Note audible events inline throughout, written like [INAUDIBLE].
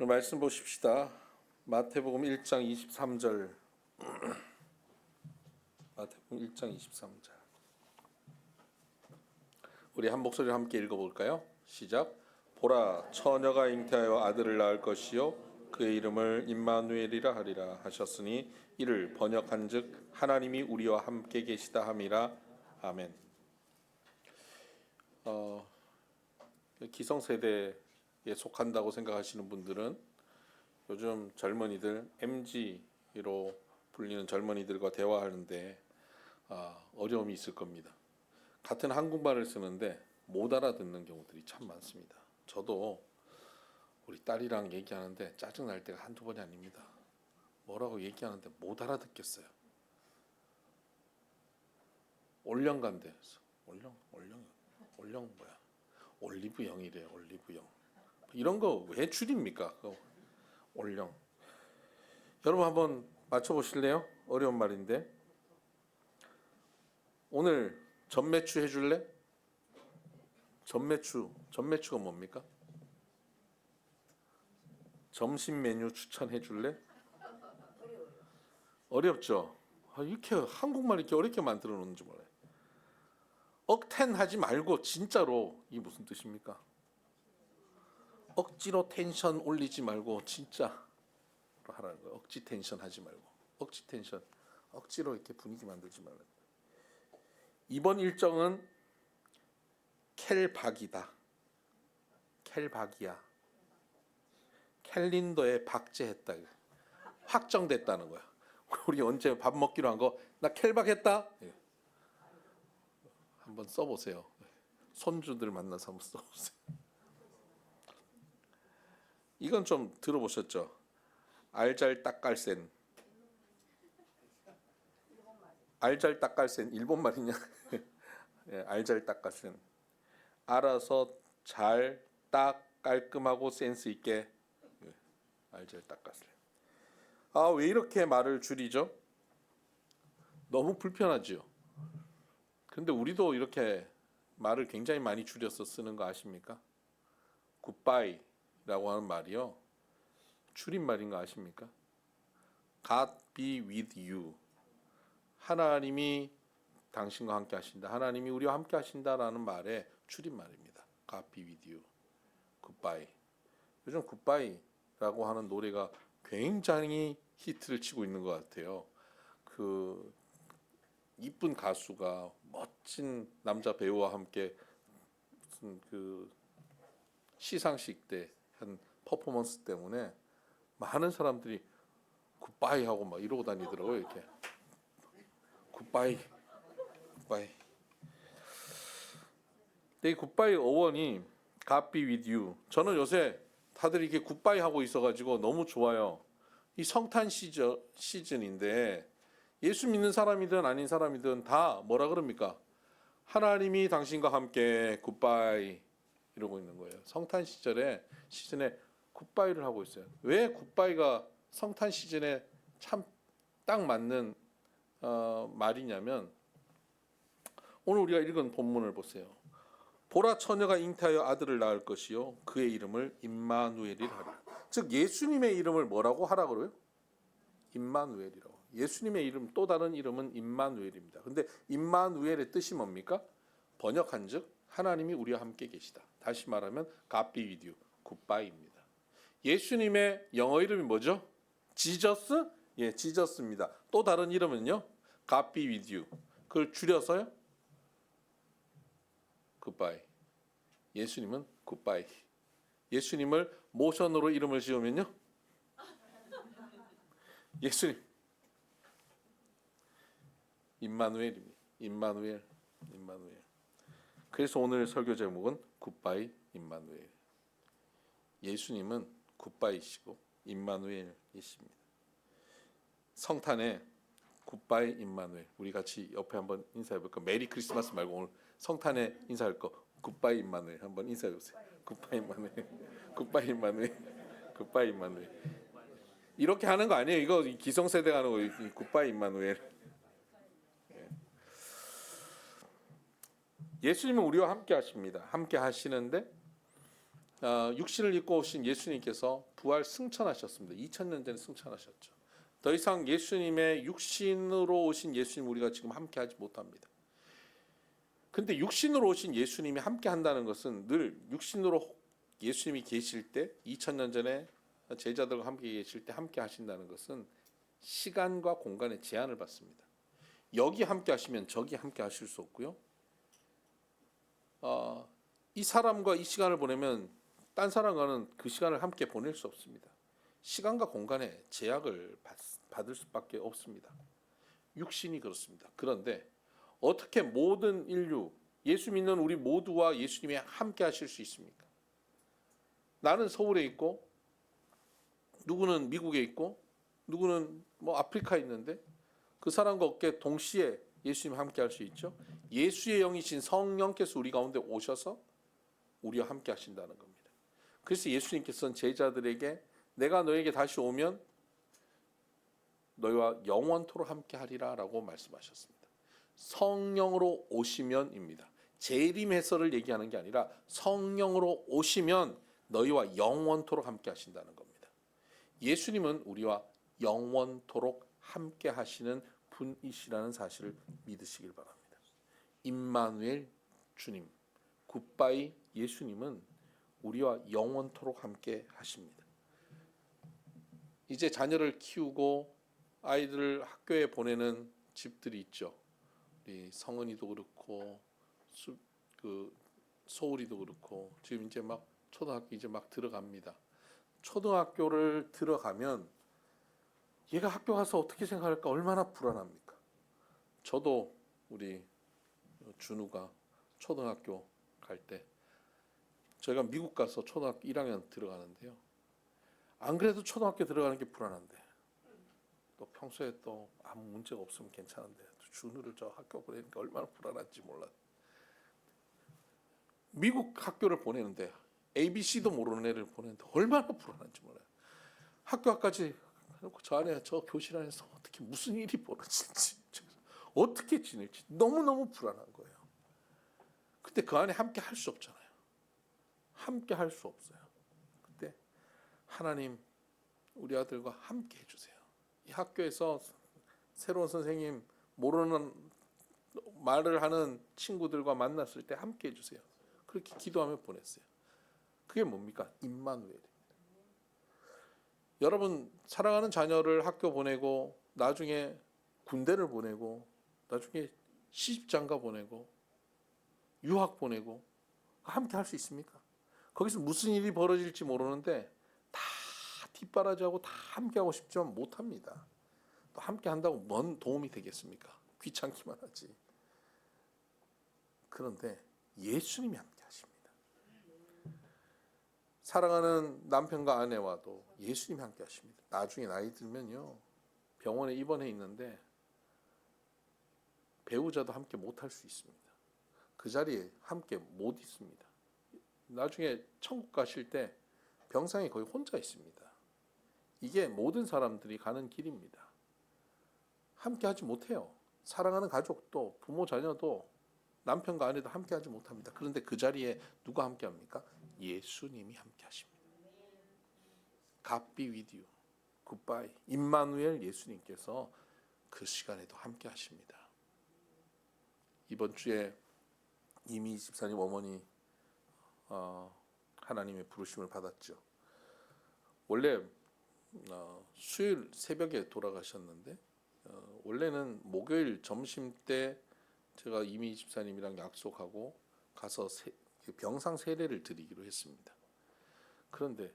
오늘 말씀 보십시다. 마태복음 1장 23절. [CLEARS THROAT] 마태복음 1장 23절. 우리 한 목소리로 함께 읽어 볼까요? 시작. 보라 처녀가 잉태하여 아들을 낳을 것이요 그의 이름을 임마누엘이라 하리라 하셨으니 이를 번역한즉 하나님이 우리와 함께 계시다 함이라 아멘. 어, 기성세대 에 속한다고 생각하시는 분들은 요즘 젊은이들 MG로 불리는 젊은이들과 대화하는데 아, 어려움이 있을 겁니다. 같은 한국말을 쓰는데 못 알아듣는 경우들이 참 많습니다. 저도 우리 딸이랑 얘기하는데 짜증 날 때가 한두 번이 아닙니다. 뭐라고 얘기하는데 못 알아듣겠어요. 올영간대 올영 올영 올영 뭐야? 올리브영이래 올리브영. 이런 거 왜 줄입니까? 그거 올영. 여러분 한번 맞춰 보실래요? 어려운 말인데. 오늘 전매추 해줄래? 전매추 전매추가 뭡니까? 점심 메뉴 추천해 줄래? 어렵죠. 아, 이렇게 한국말 이렇게 어렵게 만들어 놓는지 몰라요. 억텐 하지 말고 진짜로 이 무슨 뜻입니까? 억지로 텐션 올리지 말고 진짜로 하라는 거예요. 억지 텐션 하지 말고 억지 텐션 억지로 이렇게 분위기 만들지 말라는. 이번 일정은 켈박이다. 켈박이야. 캘린더에 박제했다. 확정됐다는 거야. 우리 언제 밥 먹기로 한 거 나 켈박했다. 예. 한번 써보세요. 손주들 만나서 한번 써보세요. 이건 좀 들어보셨죠? 알잘딱깔센. 알잘딱깔센 일본 말이냐? [LAUGHS] 예, 알잘딱깔센. 알아서 잘, 딱, 깔끔하고 센스 있게 예, 알잘딱깔센. 아, 왜 이렇게 말을 줄이죠? 너무 불편하지요. 근데 우리도 이렇게 말을 굉장히 많이 줄여서 쓰는 거 아십니까? 굿바이 라고 하는 말이요. 줄임말인 거 아십니까? God be with you. 하나님이 당신과 함께 하신다. 하나님이 우리와 함께 하신다라는 말의 줄임말입니다. God be with you. 굿바이. 요즘 굿바이라고 하는 노래가 굉장히 히트를 치고 있는 것 같아요. 그 이쁜 가수가 멋진 남자 배우와 함께 무슨 그 시상식 때 한 퍼포먼스 때문에 많은 사람들이 굿바이 하고 막 이러고 다니더라고요 이렇게. 굿바이 굿바이. 근데 이 굿바이 어원이 God be with you. 저는 요새 다들 이렇게 굿바이 하고 있어가지고 너무 좋아요. 이 성탄 시저, 시즌인데 예수 믿는 사람이든 아닌 사람이든 다 뭐라 그럽니까? 하나님이 당신과 함께 굿바이 이러고 있는 거예요. 성탄 시절에 시즌에 굿바이를 하고 있어요. 왜 굿바이가 성탄 시즌에 참 딱 맞는 어, 말이냐면 오늘 우리가 읽은 본문을 보세요. 보라 처녀가 잉태하여 아들을 낳을 것이요 그의 이름을 임마누엘이라 하라. 즉 예수님의 이름을 뭐라고 하라 그래요? 임마누엘이라고. 예수님의 이름 또 다른 이름은 임마누엘입니다. 근데 임마누엘의 뜻이 뭡니까? 번역한즉 하나님이 우리와 함께 계시다. 다시 말하면 God be with you. 굿바이입니다. 예수님의 영어 이름이 뭐죠? 지저스? 예, 지저스입니다. 또 다른 이름은요? God be with you. 그걸 줄여서요? 굿바이. 예수님은 굿바이. 예수님을 모션으로 이름을 지으면요? 예수님. 임마누엘입니다. 임마누엘. 임마누엘. 그래서 오늘 설교 제목은 굿바이 임마누엘. 예수님은 굿바이시고 임마누엘이십니다. 성탄에 굿바이 임마누엘. 우리 같이 옆에 한번 인사해 볼까? 메리 크리스마스 말고 오늘 성탄에 인사할 거 굿바이 임마누엘 한번 인사해 보세요. 굿바이 임마누엘. 굿바이 임마누엘. 굿바이 임마누엘. 이렇게 하는 거 아니에요. 이거 기성세대가 하는 거. 이 굿바이 임마누엘. 예수님은 우리와 함께 하십니다. 함께 하시는데 어, 육신을 입고 오신 예수님께서 부활 승천하셨습니다. 2000년 전에 승천하셨죠. 더 이상 예수님의 육신으로 오신 예수님 우리가 지금 함께 하지 못합니다. 근데 육신으로 오신 예수님이 함께 한다는 것은 늘 육신으로 예수님이 계실 때 2000년 전에 제자들과 함께 계실 때 함께 하신다는 것은 시간과 공간의 제한을 받습니다. 여기 함께 하시면 저기 함께 하실 수 없고요. 어, 이 사람과 이 시간을 보내면 딴 사람과는 그 시간을 함께 보낼 수 없습니다. 시간과 공간의 제약을 받, 받을 수밖에 없습니다. 육신이 그렇습니다. 그런데 어떻게 모든 인류 예수 믿는 우리 모두와 예수님이 함께 하실 수 있습니까? 나는 서울에 있고 누구는 미국에 있고 누구는 뭐 아프리카에 있는데 그 사람과 어깨 동시에 예수님 함께 할 수 있죠. 예수의 영이신 성령께서 우리 가운데 오셔서 우리와 함께 하신다는 겁니다. 그래서 예수님께서는 제자들에게 내가 너에게 다시 오면 너희와 영원토록 함께 하리라라고 말씀하셨습니다. 성령으로 오시면입니다. 재림 해설을 얘기하는 게 아니라 성령으로 오시면 너희와 영원토록 함께 하신다는 겁니다. 예수님은 우리와 영원토록 함께 하시는 분이시라는 사실을 믿으시길 바랍니다. 임마누엘 주님, 굿바이 예수님은 우리와 영원토록 함께 하십니다. 이제 자녀를 키우고 아이들을 학교에 보내는 집들이 있죠. 우리 성은이도 그렇고 수, 그 소울이도 그렇고 지금 이제 막 초등학교 이제 막 들어갑니다. 초등학교를 들어가면 얘가 학교 가서 어떻게 생각할까 얼마나 불안합니까? 저도 우리 준우가 초등학교 갈 때 저희가 미국 가서 초등학교 1학년 들어가는데요. 안 그래도 초등학교 들어가는 게 불안한데 또 평소에 또 아무 문제가 없으면 괜찮은데 준우를 저 학교 보내니까 얼마나 불안한지 몰라. 미국 학교를 보내는데 ABC도 모르는 애를 보내는데 얼마나 불안한지 몰라요. 학교 앞까지 해놓고 저 안에 저 교실 안에서 어떻게 무슨 일이 벌어질지 어떻게 지낼지 너무 너무 불안한 거예요. 근데 그 안에 함께 할 수 없잖아요. 함께 할 수 없어요. 근데 하나님 우리 아들과 함께 해주세요. 이 학교에서 새로운 선생님 모르는 말을 하는 친구들과 만났을 때 함께 해주세요. 그렇게 기도하며 보냈어요. 그게 뭡니까? 임마누엘. 여러분 사랑하는 자녀를 학교 보내고 나중에 군대를 보내고 나중에 시집장가 보내고 유학 보내고 함께 할 수 있습니까? 거기서 무슨 일이 벌어질지 모르는데 다 뒷바라지하고 다 함께 하고 싶지만 못 합니다. 또 함께 한다고 뭔 도움이 되겠습니까? 귀찮기만 하지. 그런데 예수님이 함께. 사랑하는 남편과 아내와도 예수님이 함께 하십니다. 나중에 나이 들면요. 병원에 입원해 있는데 배우자도 함께 못 할 수 있습니다. 그 자리에 함께 못 있습니다. 나중에 천국 가실 때 병상에 거의 혼자 있습니다. 이게 모든 사람들이 가는 길입니다. 함께 하지 못해요. 사랑하는 가족도 부모 자녀도 남편과 아내도 함께 하지 못합니다. 그런데 그 자리에 누가 함께 합니까? 예수님이 함께 하십니다. 갓비 위디오 굿바이 임마누엘 예수님께서 그 시간에도 함께 하십니다. 이번 주에 이미 집사님 어머니 어, 하나님의 부르심을 받았죠. 원래 어, 수요일 새벽에 돌아가셨는데 어, 원래는 목요일 점심 때 제가 이미 집사님이랑 약속하고 가서 세, 병상 세례를 드리기로 했습니다. 그런데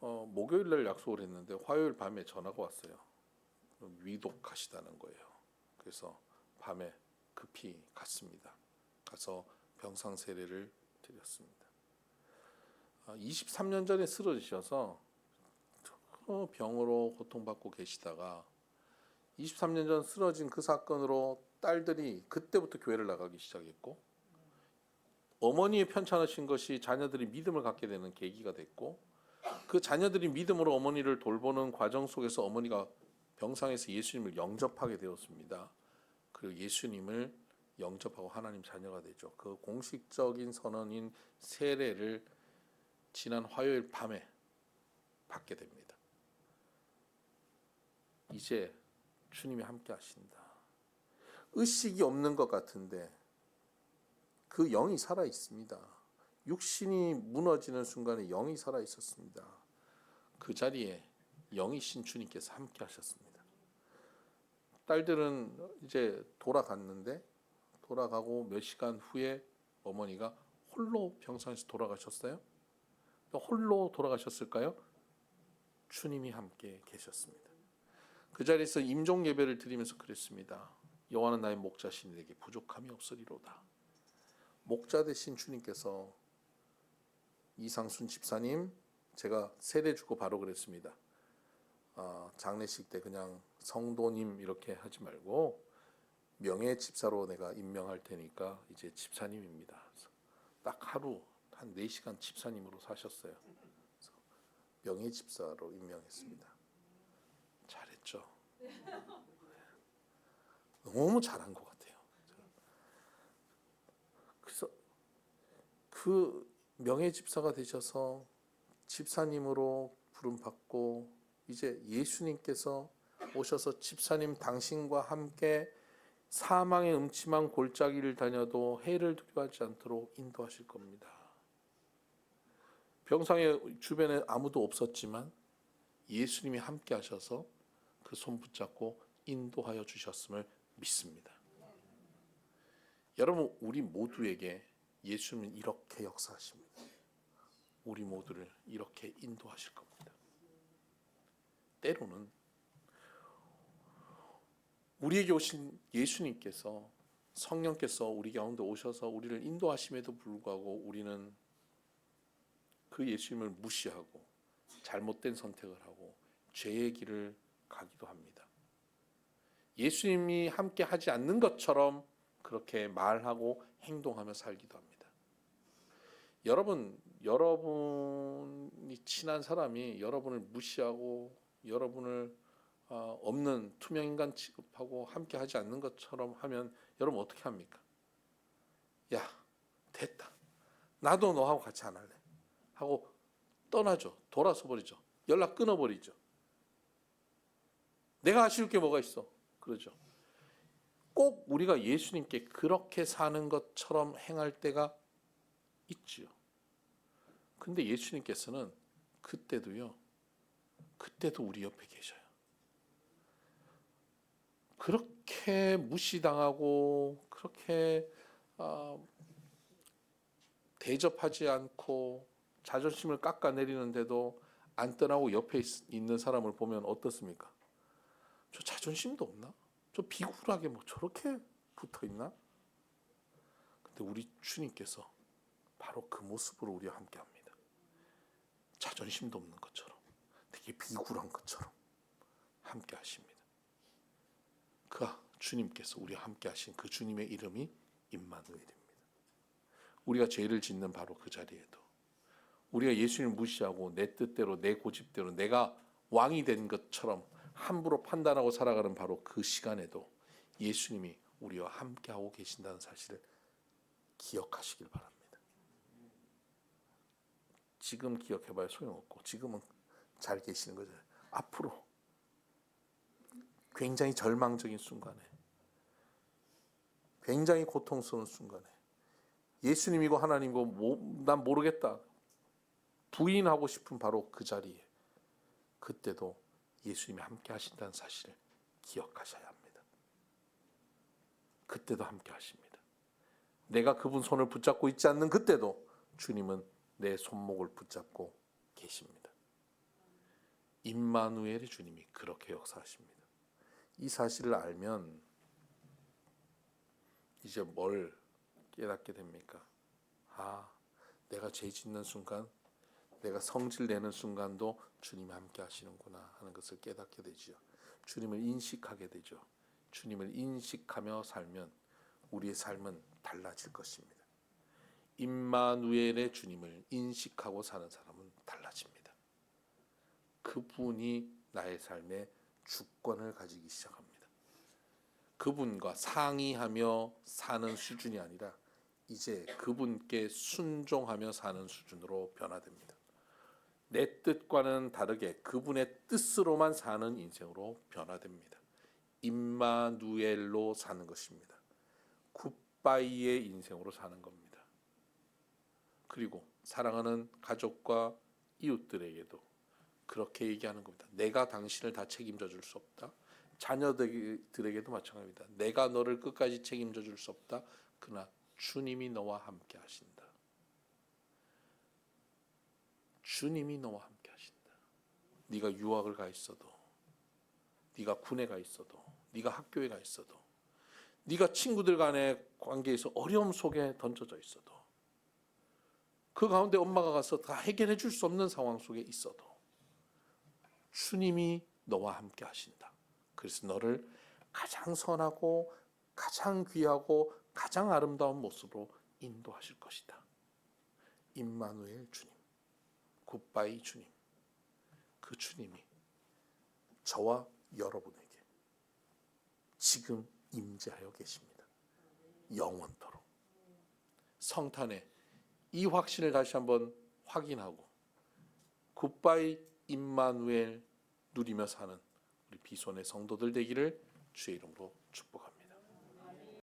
어, 목요일 날 약속을 했는데 화요일 밤에 전화가 왔어요. 위독하시다는 거예요. 그래서 밤에 급히 갔습니다. 가서 병상 세례를 드렸습니다. 23년 전에 쓰러지셔서 병으로 고통받고 계시다가 23년 전 쓰러진 그 사건으로 딸들이 그때부터 교회를 나가기 시작했고 어머니의 편찮으신 것이 자녀들이 믿음을 갖게 되는 계기가 됐고 그 자녀들이 믿음으로 어머니를 돌보는 과정 속에서 어머니가 병상에서 예수님을 영접하게 되었습니다. 그리고 예수님을 영접하고 하나님 자녀가 되죠. 그 공식적인 선언인 세례를 지난 화요일 밤에 받게 됩니다. 이제 주님이 함께 하신다. 의식이 없는 것 같은데 그 영이 살아 있습니다. 육신이 무너지는 순간에 영이 살아 있었습니다. 그 자리에 영이신 주님께서 함께 하셨습니다. 딸들은 이제 돌아갔는데 돌아가고 몇 시간 후에 어머니가 홀로 병상에서 돌아가셨어요. 홀로 돌아가셨을까요? 주님이 함께 계셨습니다. 그 자리에서 임종 예배를 드리면서 그랬습니다. 여호와는 나의 목자신 내게 부족함이 없으리로다. 목자 되신 주님께서 이상순 집사님 제가 세례 주고 바로 그랬습니다. 아, 장례식 때 그냥 성도님 이렇게 하지 말고 명예 집사로 내가 임명할 테니까 이제 집사님입니다. 딱 하루 한 4시간 집사님으로 사셨어요. 명예 집사로 임명했습니다. 잘했죠. 너무 잘한 것 같아요. 그래서 그 명예 집사가 되셔서 집사님으로 부름 받고 이제 예수님께서 오셔서 집사님 당신과 함께 사망의 음침한 골짜기를 다녀도 해를 두려워하지 않도록 인도하실 겁니다. 병상의 주변에 아무도 없었지만 예수님이 함께 하셔서 그 손 붙잡고 인도하여 주셨음을 믿습니다. 여러분 우리 모두에게 예수님은 이렇게 역사하십니다. 우리 모두를 이렇게 인도하실 겁니다. 때로는 우리에게 오신 예수님께서 성령께서 우리 가운데 오셔서 우리를 인도하심에도 불구하고 우리는 그 예수님을 무시하고 잘못된 선택을 하고 죄의 길을 가기도 합니다. 예수님이 함께 하지 않는 것처럼 그렇게 말하고 행동하며 살기도 합니다. 여러분, 여러분이 친한 사람이 여러분을 무시하고 여러분을 어, 없는 투명 인간 취급하고 함께 하지 않는 것처럼 하면 여러분 어떻게 합니까? 야, 됐다. 나도 너하고 같이 안 할래. 하고 떠나죠. 돌아서 버리죠. 연락 끊어 버리죠. 내가 아쉬울 게 뭐가 있어? 그러죠. 꼭 우리가 예수님께 그렇게 사는 것처럼 행할 때가 있지요. 근데 예수님께서는 그때도요. 그때도 우리 옆에 계셔요. 그렇게 무시당하고 그렇게 어, 대접하지 않고 자존심을 깎아내리는데도 안 떠나고 옆에 있, 있는 사람을 보면 어떻습니까? 저 자존심도 없나? 저 비굴하게 뭐 저렇게 붙어 있나? 근데 우리 주님께서 바로 그 모습으로 우리와 함께 합니다. 자존심도 없는 것처럼 되게 비굴한 것처럼 함께 하십니다. 그 주님께서 우리와 함께 하신 그 주님의 이름이 임마누엘입니다. 우리가 죄를 짓는 바로 그 자리에도 우리가 예수님을 무시하고 내 뜻대로 내 고집대로 내가 왕이 된 것처럼 함부로 판단하고 살아가는 바로 그 시간에도 예수님이 우리와 함께 하고 계신다는 사실을 기억하시길 바랍니다. 지금 기억해봐야 소용없고 지금은 잘 계시는 거죠. 앞으로 굉장히 절망적인 순간에 굉장히 고통스러운 순간에 예수님이고 하나님이고 뭐, 난 모르겠다 부인하고 싶은 바로 그 자리에 그때도 예수님이 함께 하신다는 사실을 기억하셔야 합니다. 그때도 함께 하십니다. 내가 그분 손을 붙잡고 있지 않는 그때도 주님은 내 손목을 붙잡고 계십니다. 임마누엘의 주님이 그렇게 역사하십니다. 이 사실을 알면 이제 뭘 깨닫게 됩니까? 아, 내가 죄 짓는 순간, 내가 성질 내는 순간도 주님이 함께 하시는구나 하는 것을 깨닫게 되지요. 주님을 인식하게 되죠. 주님을 인식하며 살면 우리의 삶은 달라질 것입니다. 임마누엘의 주님을 인식하고 사는 사람은 달라집니다. 그분이 나의 삶의 주권을 가지기 시작합니다. 그분과 상의하며 사는 수준이 아니라 이제 그분께 순종하며 사는 수준으로 변화됩니다. 내 뜻과는 다르게 그분의 뜻으로만 사는 인생으로 변화됩니다. 임마누엘로 사는 것입니다. 굿바이의 인생으로 사는 겁니다. 그리고 사랑하는 가족과 이웃들에게도 그렇게 얘기하는 겁니다. 내가 당신을 다 책임져 줄 수 없다. 자녀들에게도 마찬가지입니다. 내가 너를 끝까지 책임져 줄 수 없다. 그러나 주님이 너와 함께 하신다. 주님이 너와 함께 하신다. 네가 유학을 가 있어도 네가 군에 가 있어도 네가 학교에 가 있어도 네가 친구들 간의 관계에서 어려움 속에 던져져 있어도 그 가운데 엄마가 가서 다 해결해 줄 수 없는 상황 속에 있어도 주님이 너와 함께 하신다. 그래서 너를 가장 선하고 가장 귀하고 가장 아름다운 모습으로 인도하실 것이다. 임마누엘 주님, 굿바이 주님, 그 주님이 저와 여러분에게 지금 임재하여 계십니다. 영원토록 성탄에 이 확신을 다시 한번 확인하고 굿바이 임마누엘 누리며 사는 우리 비손의 성도들 되기를 주의 이름으로 축복합니다.